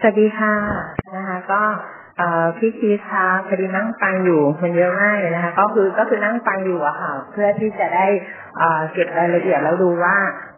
สวัสดีค่ะนะคะ ก็เอ่อพี่คีคะพอดีนั่งฟังอยู่มันเยอะมากเลยนะคะ ก็คือก็คือนั่งฟังอยู่อะค่ะ เพื่อที่จะได้เอ่อเก็บรายละเอียดแล้วดูว่า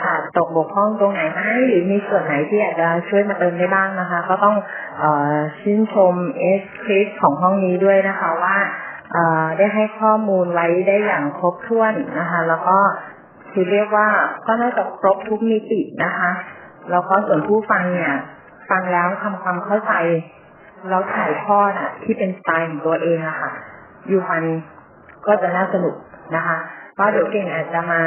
ขาดตกบกพร่องตรงไหนไหมหรือมีส่วนไหนที่อาจจะช่วยมาเติมได้บ้างนะคะ ก็ต้องเอ่อชื่นชมเอสคริสของห้องนี้ด้วยนะคะว่าเอ่อได้ให้ข้อมูลไว้ได้อย่างครบถ้วนนะคะ แล้วก็คือเรียกว่าก็น่าจะครบทุกมิตินะคะ แล้วก็ส่วนผู้ฟังเนี่ย ฟังแล้วทำความเข้าใจ แล้วถ่ายทอดอะที่เป็นสไตล์ของตัวเองอะค่ะยูฟันก็จะน่าสนุกนะคะก็เดี๋ยวเก่งอาจจะมา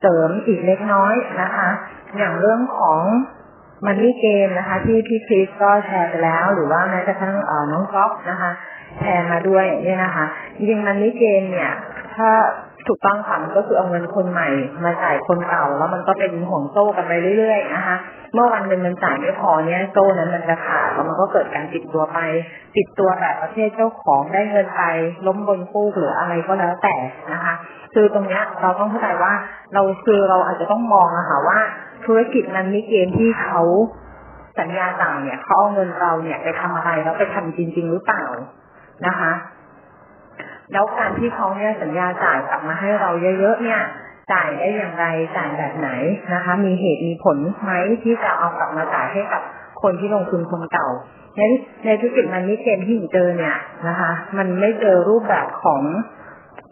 เสริมอีกเล็กน้อยนะคะ อย่างเรื่องของมันนี่เกมนะคะ ที่พี่คริสก็แชร์ไปแล้ว หรือว่าแม้กระทั่งน้องก๊อฟนะคะ แชร์มาด้วยเนี่ยนะคะจริงมันนี่เกมเนี่ย ถ้า ถูกต้องค่ะมันก็คือเอาเงินคนใหม่มาจ่ายคนเก่า แล้วมันก็เป็นห่วงโซ่กันไปเรื่อยๆนะคะ เมื่อวันหนึ่งมันจ่ายไม่พอเนี่ยโซ่นั้นมันจะขาดแล้วมันก็เกิดการติดตัวไป ติดตัวแบบประเภทเจ้าของได้เงินไปล้มบนฟูกหรืออะไรก็แล้วแต่นะคะ คือตรงเนี้ยเราต้องเข้าใจว่าเราคือเราอาจจะต้องมองอะคะว่าธุรกิจนั้นมีเกมที่เขาสัญญาจ่ายเนี่ยเขาเอาเงินเราเนี่ยไปทำอะไรแล้วไปทำจริง ๆ หรือเปล่านะคะ แล้วการที่เขาเนี่ยสัญญาจ่ายกลับมาให้เราเยอะๆเนี่ย จ่ายได้อย่างไรจ่ายแบบไหนนะคะ มีเหตุมีผลไหมที่จะเอากลับมาจ่ายให้กับคนที่ลงทุนคนเก่าในในธุรกิจมันนี่เกมที่หนูเจอเนี่ยนะคะ มันไม่เจอรูปแบบของ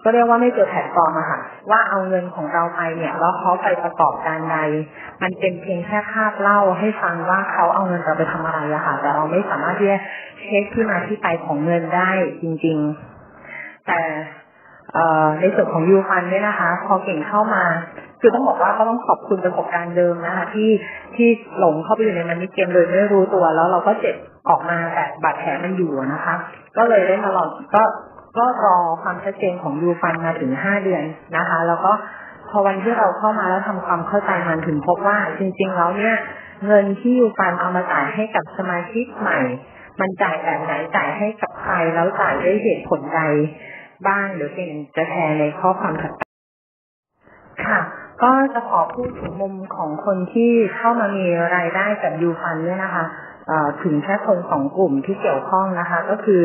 ก็เรียกว่าไม่เจอแพลตฟอร์มอะค่ะ ว่าเอาเงินของเราไปเนี่ยแล้วเขาไปประกอบการใด มันเป็นเพียงแค่ภาพเล่าให้ฟังว่าเขาเอาเงินเราไปทำอะไรอะค่ะ แต่เราไม่สามารถที่จะเช็คที่มาที่ไปของเงินได้จริง ๆ แต่ในส่วนของยูฟันเนี่ยนะคะ พอเก่งเข้ามา คือต้องบอกว่าก็ต้องขอบคุณประสบการณ์เดิมนะคะ ที่ที่หลงเข้าไปอยู่ในมันนี่เกมโดยไม่รู้ตัว แล้วเราก็เจ็บออกมาแต่บาดแผลมันอยู่นะคะ ก็เลยได้มาลองก็ก็รอความชัดเจนของยูฟันมาถึงห้าเดือนนะคะ แล้วก็พอวันที่เราเข้ามาแล้วทำความเข้าใจมันถึงพบว่า จริง ๆ แล้วเนี่ยเงินที่ยูฟันเอามาจ่ายให้กับสมาชิกใหม่ มันจ่ายแบบไหนจ่ายให้กับใครแล้วจ่ายด้วยเหตุผลใด บ้างเดี๋ยวเก่งจะแชร์ในข้อความถัดไปค่ะ ก็จะขอพูดถึงมุมของคนที่เข้ามามีรายได้กับยูฟันเนี่ยนะคะถึงแค่คนสองกลุ่มที่เกี่ยวข้องนะคะ ก็คือ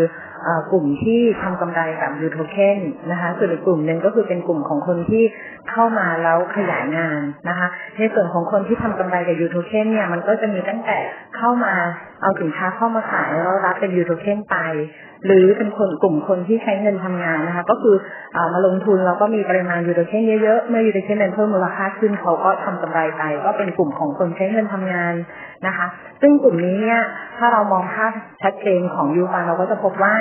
อกลุ่มที่ทำกำไรกับยูโทเคนนะคะส่วนอีกกลุ่มหนึ่งก็คือเป็นกลุ่มของคนที่เข้ามาแล้วขยายงานนะคะ ในส่วนของคนที่ทำกำไรกับยูโทเคนเนี่ยมันก็จะมีตั้งแต่เข้ามาเอาสินค้าเข้ามาขายแล้วรับเป็นยูโทเคนไป หรือเป็นคนกลุ่มคนที่ใช้เงินทำงานนะคะ ก็คืออมาลงทุนแล้วก็มีปริมาณยูโรเคนเยอะๆ เมื่อยูโรเคนมันเพิ่มมูลค่าขึ้นเขาก็ทำกำไรไป ก็เป็นกลุ่มของคนใช้เงินทำงานนะคะ ซึ่งกลุ่มนี้เนี่ยถ้าเรามองภาพชัดเจนของยูฟันเราก็จะพบว่า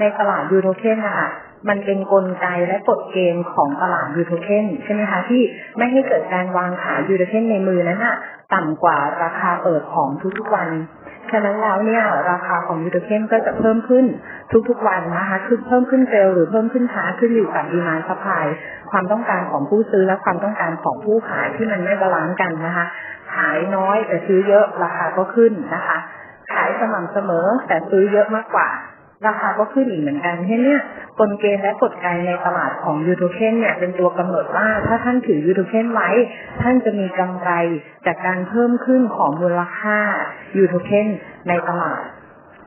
ในตลาดยูโรเคนนะคะมันเป็นกลไกและกฎเกณฑ์ของตลาดยูโรเคนใช่ไหมคะที่ไม่ให้เกิดการวางขายยูโรเคนในมือนั้นอะต่ำกว่าราคาเปิดของทุกๆวัน ฉะนั้นแล้วเนี่ยราคาของยูโรเคนก็จะเพิ่มขึ้นทุกๆวันนะคะ คือเพิ่มขึ้นเร็วหรือเพิ่มขึ้นช้าขึ้นอยู่กับดีมานด์ซัพายความต้องการของผู้ซื้อและความต้องการของผู้ขายที่มันไม่บาลานซ์กันนะคะ ขายน้อยแต่ซื้อเยอะราคาก็ขึ้นนะคะ ขายสม่ำเสมอแต่ซื้อเยอะมากกว่า ราคาก็ขึ้นอีกเหมือนกันเช่นเนี่ยกลเกณฑ์และกฎไกในตลาดของยูโทเคนเนี่ยเป็นตัวกำหนดว่าถ้าท่านถือยูโทเคนไว้ ท่านจะมีกำไรจากการเพิ่มขึ้นของมูลค่ายูโทเคนในตลาด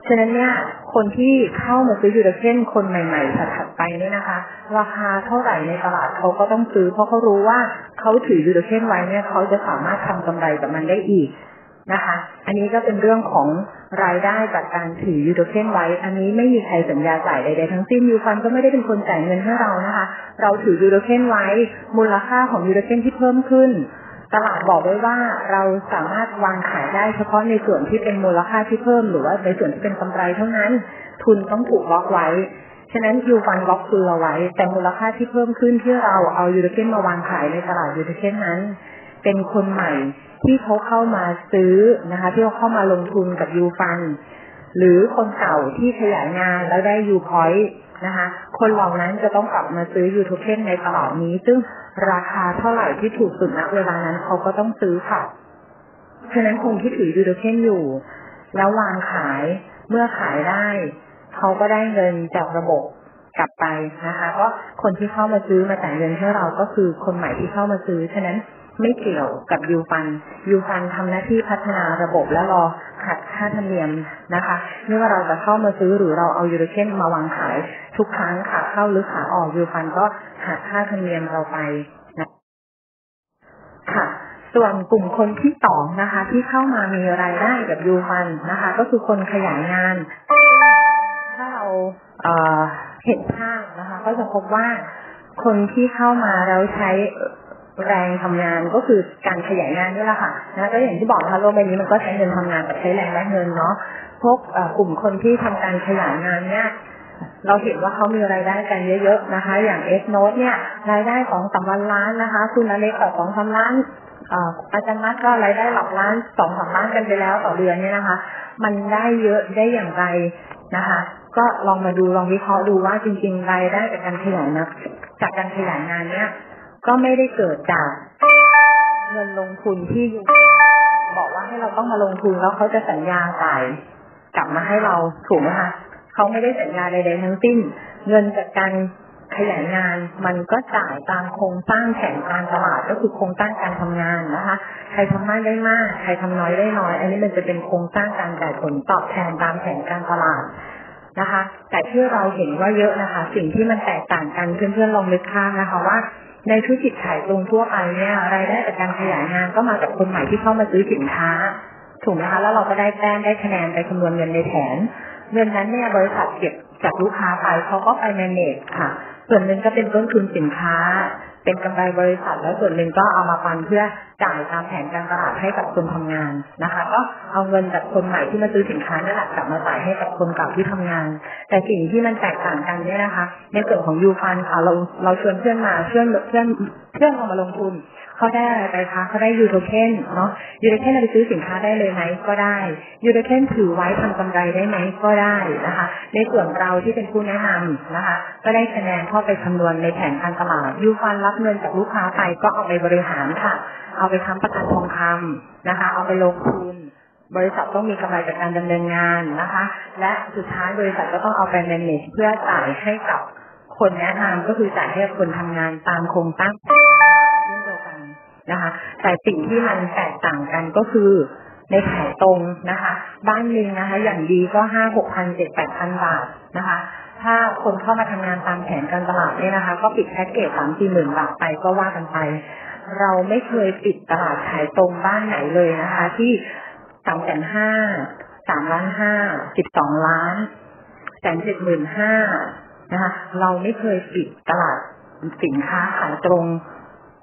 ฉะนั้นเนี่ยคนที่เข้ามาซื้อยูโรเคนคนใหม่ๆถัดไปเนี่ยนะคะ ราคาเท่าไหร่ในตลาดเขาก็ต้องซื้อ เพราะเขารู้ว่าเขาถือยูโรเคนไว้เนี่ยเขาจะสามารถทำกำไรกับมันได้อีก นะคะ อันนี้ก็เป็นเรื่องของรายได้จากการถือยูโรเคนไว้ อันนี้ไม่มีใครสัญญาจ่ายใดๆทั้งสิ้นยูฟันก็ไม่ได้เป็นคนจ่ายเงินให้เรานะคะ เราถือยูโรเคนไว้ มูลค่าของยูโรเคนที่เพิ่มขึ้น ตลาดบอกไว้ว่าเราสามารถวางขายได้เฉพาะในส่วนที่เป็นมูลค่าที่เพิ่ม หรือว่าในส่วนที่เป็นกำไรเท่านั้น ทุนต้องถูกล็อกไว้ ฉะนั้นยูฟันล็อกทุนเราไว้ แต่มูลค่าที่เพิ่มขึ้นที่เราเอายูโรเคนมาวางขายในตลาดยูโรเคนนั้น เป็นคนใหม่ ที่เขาเข้ามาซื้อนะคะ ที่เขาเข้ามาลงทุนกับยูฟันหรือคนเก่าที่ขยายงานแล้วได้ยูพอยต์นะคะ คนเหล่านั้นจะต้องกลับมาซื้อยูโทเค็นในตลาดนี้ ซึ่งราคาเท่าไหร่ที่ถูกสุดณเวลานั้นเขาก็ต้องซื้อค่ะฉะนั้นคนที่ถือยูโทเค็นอยู่ แล้ววางขายเมื่อขายได้เขาก็ได้เงินจากระบบกลับไปนะคะ ก็คนที่เข้ามาซื้อมาจ่ายเงินให้เราก็คือคนใหม่ที่เข้ามาซื้อ ฉะนั้น ไม่เกี่ยวกับยูฟันยูฟันทำหน้าที่พัฒนาระบบและรอหักค่าธรรมเนียมนะคะไม่ว่าเราจะเข้ามาซื้อหรือเราเอายูโรเคนมาวางขาย ทุกครั้งขาเข้าหรือขาออกยูฟันก็หักค่าธรรมเนียมเราไปนะค่ะส่วนกลุ่มคนที่สองนะคะ ที่เข้ามามีรายได้กับยูฟันนะคะ ก็คือคนขยายงาน ถ้าเราเอ่อเห็นภาพนะคะ ก็จะพบว่าคนที่เข้ามาแล้วใช้ แรงทำงานก็คือการขยายงานนี่แหละค่ะนะก็อย่างที่บอกนะคะโลกใบนี้มันก็ใช้เงินทำงานกับใช้แรงและเงินเนาะพวกกลุ่มคนที่ทำการขยายงานเนี่ยเราเห็นว่าเขามีรายได้กันเยอะๆนะคะ อย่างเอสโนเนี่ยรายได้ของสามวันล้านนะคะ คุณอเล็กสองสามล้านอาจารย์นัทก็รายได้หลักล้านสองสามล้านกันไปแล้วต่อเดือนเนี่ยนะคะ มันได้เยอะได้อย่างไรนะคะ ก็ลองมาดูลองวิเคราะห์ดูว่าจริงๆรายได้จากการขยายนะจากการขยายงานเนี่ย ก็ไม่ได้เกิดจากเงินลงทุนที่อยู่บอกว่าให้เราต้องมาลงทุนแล้วเขาจะสัญญาจ่ายกลับมาให้เราถูกไหมคะเขาไม่ได้สัญญาใดๆทั้งสิ้น เงินจากการขยายงานมันก็จ่ายตามโครงสร้างแผนการตลาดก็คือโครงสร้างการทำงานนะคะ ใครทำมากได้มาก ใครทำน้อยได้น้อย อันนี้มันจะเป็นโครงสร้างการจ่ายผลตอบแทนตามแผนการตลาดนะคะ แต่ที่เราเห็นว่าเยอะนะคะ สิ่งที่มันแตกต่างกันเพื่อนๆลองนึกภาพนะคะว่า ในธุรกิจขายตรงทั่วไปเนี่ยรายได้จากการขยายงานก็มาจากคนใหม่ที่เข้ามาซื้อสินค้าถูกไหมคะแล้วเราก็ได้แต้มได้คะแนนไปคำนวณเงินในแผนเงินนั้นเนี่ยบริษัทเก็บจากลูกค้าไปเขาก็ไป manage ค่ะ ส่วนหนึ่งก็เป็นต้นทุนสินค้า เป็นกำไรบริษัทแล้วส่วนหนึ่งก็เอามาปันเพื่อจ่ายตามแผนการตลาดให้กับคนทำงานนะคะ ก็เอาเงินจากคนใหม่ที่มาซื้อสินค้านั่นแหละกลับมาจ่ายให้กับคนเก่าที่ทำงาน แต่สิ่งที่มันแตกต่างกันเนี่ยนะคะ ในส่วนของยูฟันค่ะเราเราชวนเพื่อนมาเพื่อนเพื่อน พื่อนเรามาลงทุนเขาได้อะไรไปคะเขาได้ยูโทเคนเนาะยูโทเคนเราไปซื้อสินค้าได้เลยไหมก็ได้ยูโทเคนถือไว้ทำกำไรได้ไหมก็ได้นะคะ ในส่วนเราที่เป็นผู้แนะนำนะคะ ก็ได้คะแนนเข้าไปคำนวณในแผนการตลาดยูฟันรับเงินจากลูกค้าไปก็เอาไปบริหารค่ะ เอาไปทำประกันทองคำนะคะ เอาไปลงทุนบริษัทต้องมีกำไรจากการดำเนินงานนะคะ และสุดท้ายบริษัทก็ต้องเอาไป manage เพื่อจ่ายให้กับคนแนะนำก็คือจ่ายให้คนทำงานตามโครงสร้ง นะคะ แต่สิ่งที่มันแตกต่างกันก็คือในขายตรงนะคะ บ้านหนึ่งนะคะ อย่างดีก็ห้าหกพันเจ็ดแปดพันบาทนะคะ ถ้าคนเข้ามาทำงานตามแผนการตลาดเนี่ยนะคะ ก็ปิดแพ็กเกจสามสี่หมื่นบาทไปก็ว่ากันไป เราไม่เคยปิดตลาดขายตรงบ้านไหนเลยนะคะ ที่สามแสนห้าสามล้านห้าสิบสองล้านแสนเจ็ดหมื่นห้านะคะ เราไม่เคยปิดตลาดสินค้าขายตรง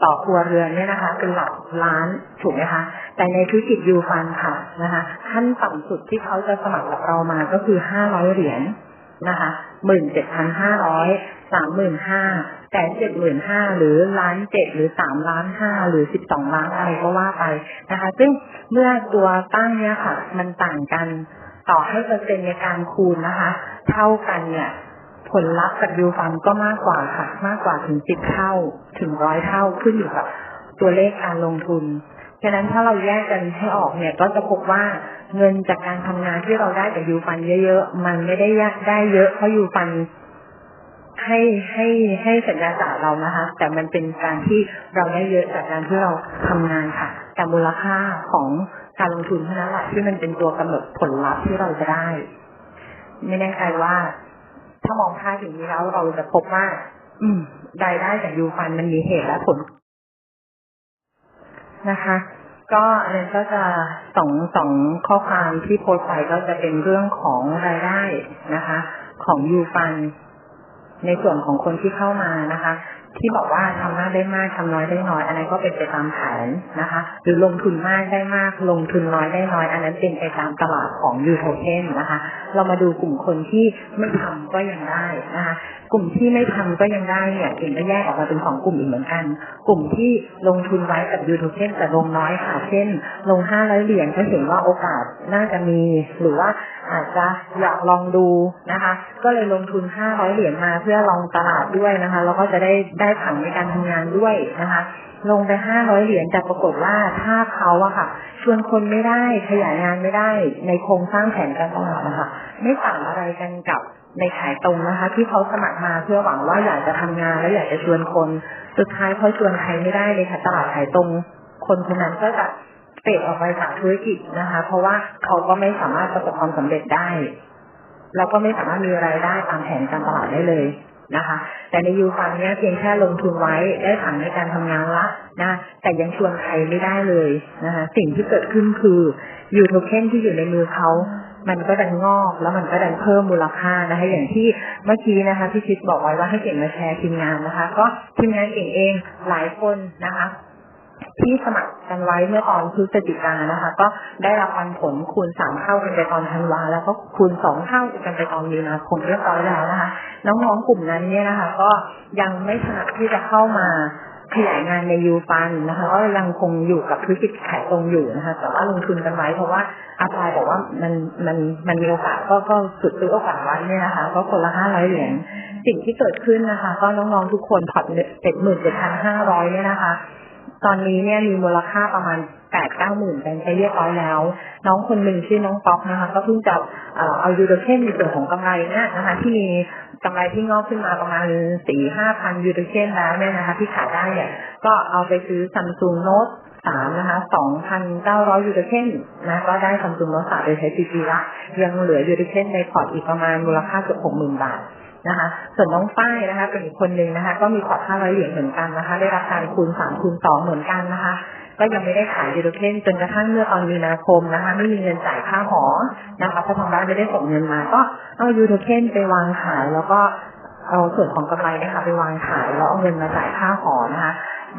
ต่อครัวเรือนเนี่ยนะคะ เป็นหลักล้านถูกไหมคะ แต่ในธุรกิจยูฟันค่ะนะคะขั้นต่ำสุดที่เขาจะสมัครกับเรามาก็คือห้าร้อยเหรียญนะคะหมื่นเจ็ดพันห้าร้อยสามหมื่นห้าแสนเจ็ดหมื่นห้าหรือล้านเจ็ดหรือสามล้านห้าหรือสิบสองล้านอะไรก็ว่าไปนะคะ ซึ่งเมื่อตัวตั้งเนี่ยค่ะ มันต่างกันต่อให้เปอร์เซ็นต์ในการคูณนะคะ เท่ากันเนี่ย ผลลัพธ์กับยูฟันก็มากกว่าค่ะ มากกว่าถึงสิบเท่าถึงร้อยเท่าขึ้นอยู่กับตัวเลขการลงทุนฉะนั้นถ้าเราแยกกันให้ออกเนี่ยก็จะพบว่าเงินจากการทำงานที่เราได้จากยูฟันเยอะๆ มันไม่ได้ยากได้เยอะเพราะยูฟันให้ให้ให้สัญญาจ่ายเรานะคะ แต่มันเป็นการที่เราได้เยอะจากการที่เราทำงานค่ะ แต่มูลค่าของการลงทุนเท่านั้นแหละที่มันเป็นตัวกำหนดผลลัพธ์ที่เราจะได้ ไม่แน่ใจว่า ถ้ามองภาพอย่างนี้แล้วเราจะพบว่า อืมรายได้จากยูฟันมันมีเหตุและผลนะคะ ก็อันนั้นก็จะสองสองข้อความที่โพสต์ไปก็จะเป็นเรื่องของรายได้นะคะ ของยูฟันในส่วนของคนที่เข้ามานะคะ ที่บอกว่าทำมากได้มากทำน้อยได้น้อย อันนั้นก็เป็นไปตามแผนนะคะ หรือลงทุนมากได้มาก ลงทุนน้อยได้น้อย อันนั้นเป็นไปตามตลาดของยูโทเทนนะคะ เรามาดูกลุ่มคนที่ไม่ทำก็ยังได้นะคะกลุ่มที่ไม่ทำก็ยังได้เนี่ยถึงก็แยกออกมาเป็นสองกลุ่มอีกเหมือนกัน กลุ่มที่ลงทุนไว้กับยูโทเทนแต่ลงน้อยค่ะ เช่น ลงห้าร้อยเหรียญก็เห็นว่าโอกาสน่าจะมี หรือว่าอาจจะอยากลองดูนะคะ ก็เลยลงทุนห้าร้อยเหรียญมาเพื่อลองตลาดด้วยนะคะ แล้วก็จะได้ได้ผังในการทำงานด้วยนะคะ ลงไปห้าร้อยเหรียญแต่ปรากฏว่าถ้าเขาอะค่ะ ชวนคนไม่ได้ขยายงานไม่ได้ ในโครงสร้างแผนการตลาดนะคะไม่ต่างอะไรกันกับในขายตรงนะคะ ที่เขาสมัครมาเพื่อหวังว่าอยากจะทำงานและอยากจะชวนคน สุดท้ายเขาชวนใครไม่ได้เลยค่ะตลาดขายตรง คนคนนั้นก็จะไปฟดออกไปจากธุรกิจนะคะ เพราะว่าเขาก็ไม่สามารถประสบความสำเร็จได้ แล้วก็ไม่สามารถมีรายได้ตามแผนการตลาดได้เลย นะคะ แต่ในยูฟันเนี้ยเพียงแค่ลงทุนไว้ได้ถังในการทำงานละนะแต่ยังชวนใครไม่ได้เลยนะคะสิ่งที่เกิดขึ้นคือยูโทเค็นที่อยู่ในมือเขามันก็ดันงอกแล้วมันก็ดันเพิ่มมูลค่านะคะ อย่างที่เมื่อกี้นะคะพี่ชิดบอกไว้ว่าให้เก่งมาแชร์ทีมงานนะคะ ก็ทีมงานเก่งเองหลายคนนะคะ ที่สมัครกันไว้เมื่อตอนพฤศจิกานะคะ ก็ได้รับปันผลคูณสามเท่ากันไปตอนธันวาแล้วก็คูณสองเท่ากันไปตอนมีนาคมเรียบร้อยแล้วนะคะ น้องๆกลุ่มนั้นเนี่ยนะคะ ก็ยังไม่ถนัดที่จะเข้ามาขยายงานในยูฟันนะคะก็ยังคงอยู่กับธุรกิจขายตรงอยู่นะคะแต่ว่าลงทุนกันไว้เพราะว่าอาปายบอกว่ามันมันมันมีโอกาสก็ก็สุดซื้อโอกาสไว้เนี่ยนะคะ ก็คนละห้าร้อยเหรียญสิ่งที่เกิดขึ้นนะคะ ก็น้องๆทุกคนผ่อนเจ็ดหมื่นเจ็ดพันห้าร้อยเนี่ยนะคะ ตอนนี้เนี่ยมีมูลค่าประมาณแปดเก้าหมื่นเป็นไปเรียบร้อยแล้ว น้องคนหนึ่งชื่อน้องป๊อกนะคะ ก็เพิ่งจะเอายูโรเคนในส่วนของกำไรเนี่ยนะคะ ที่มีกำไรที่งอกขึ้นมาประมาณสี่ห้าพันยูโรเคนแล้วเนี่ยนะคะ ที่ขายได้เนี่ยก็เอาไปซื้อซัมซุงโน้ตสามนะคะสองพันเก้าร้อยยูโรเคนนะก็ได้ซัมซุงโน้ตสามไปใช้ฟรีละยังเหลือยูโรเคนในพอร์ตอีกประมาณมูลค่าเกือบหกหมื่นบาท นะคะ ส่วนน้องฝ้ายนะคะ เป็นอีกคนหนึ่งนะคะ ก็มีขอค่าร้อยเหรียญเหมือนกันนะคะ ได้รับการคูณสามคูณสองเหมือนกันนะคะ ก็ยังไม่ได้ขายยูโรเคนจนกระทั่งเมื่อตอนมีนาคมนะคะ ไม่มีเงินจ่ายค่าหอนะคะเพราะทางบ้านไม่ได้ส่งเงินมา ก็เอายูโรเคนไปวางขายแล้วก็เอาส่วนของกำไรนะคะไปวางขายแล้วเอาเงินมาจ่ายค่าหอนะคะ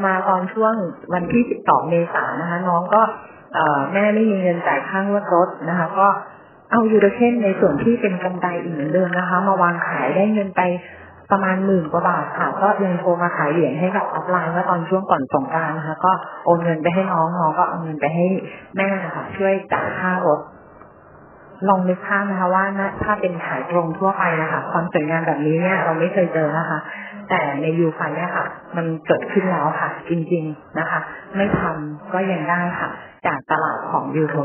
มาตอนช่วงวันที่ 12 เมษายนนะคะ น้องก็แม่ไม่มีเงินจ่ายค่างวดรถนะคะ ก็ เอายูโรเคนในส่วนที่เป็นกำไรอีกเหมือนเดิมนะคะ มาวางขายได้เงินไปประมาณหมื่นกว่าบาทค่ะ ก็ยังโทรมาขายเหรียญให้กับออฟไลน์เมื่อตอนช่วงก่อนสงกานต์นะคะ ก็โอนเงินไปให้น้องน้องก็เอาเงินไปให้แม่นะคะช่วยจ่ายค่ารถลองนึกภาพนะคะว่านะถ้าเป็นขายตรงทั่วไปนะคะความสวยงามแบบนี้เนี่ยเราไม่เคยเจอนะคะ แต่ในยูไฟเนี่ยค่ะ มันเกิดขึ้นแล้วค่ะ จริง ๆนะคะ ไม่ทำก็ยังได้ค่ะ จากตลาดของยูโท